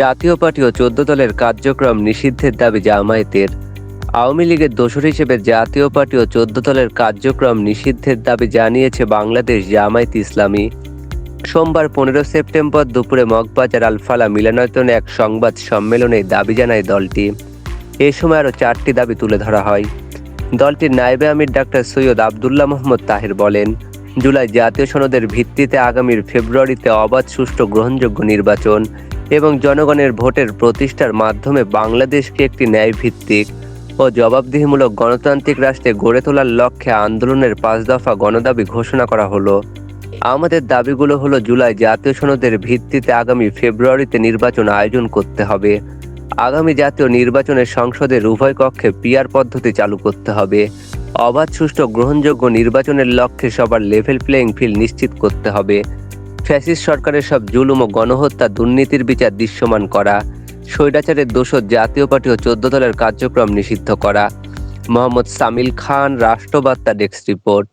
জাতীয় পার্টি ও চোদ্দ দলের কার্যক্রম নিষিদ্ধের দাবি জামায়াতের। আওয়ামী লীগের দোসর হিসেবে জাতীয় পার্টি ও চোদ্দ দলের কার্যক্রম নিষিদ্ধের দাবি জানিয়েছে বাংলাদেশ জামায়াত ইসলামী। সোমবার পনেরো সেপ্টেম্বর দুপুরে মগবাজার আলফালা মিলনায়তনে এক সংবাদ সম্মেলনে দাবি জানায় দলটি। এ সময় আরও চারটি দাবি তুলে ধরা হয়। দলটির নায়েবে আমির ডাক্তার সৈয়দ আবদুল্লাহ মোহাম্মদ তাহির বলেন, জুলাই জাতীয় সনদের ভিত্তিতে আগামীর ফেব্রুয়ারিতে অবাধ সুষ্ঠু গ্রহণযোগ্য নির্বাচন এবং জনগণের ভোটের প্রতিষ্ঠার মাধ্যমে বাংলাদেশকে একটি ন্যায়ভিত্তিক ও জবাবদিহিমূলক গণতান্ত্রিক রাষ্ট্রে গড়ে তোলার লক্ষ্যে আন্দোলনের পাঁচ দফা গণদাবি ঘোষণা করা হলো। আমাদের দাবিগুলো হলো জুলাই জাতীয় সনদের ভিত্তিতে আগামী ফেব্রুয়ারিতে নির্বাচন আয়োজন করতে হবে। আগামী জাতীয় নির্বাচনে সংসদের উভয় কক্ষে পিয়ার পদ্ধতি চালু করতে হবে। অবাধ সুষ্ঠু গ্রহণযোগ্য নির্বাচনের লক্ষ্যে সবার লেভেল প্লেয়িং ফিল্ড নিশ্চিত করতে হবে। ফ্যাসিস্ট সরকারের সব জুলুম ও গণহত্যা দুর্নীতির বিচার দৃশ্যমান করা, স্বৈরাচারের দোষর জাতীয় পার্টি ও চোদ্দ দলের কার্যক্রম নিষিদ্ধ করা। মোহাম্মদ সামিল খান, রাষ্ট্রবার্তা ডেস্ক রিপোর্ট।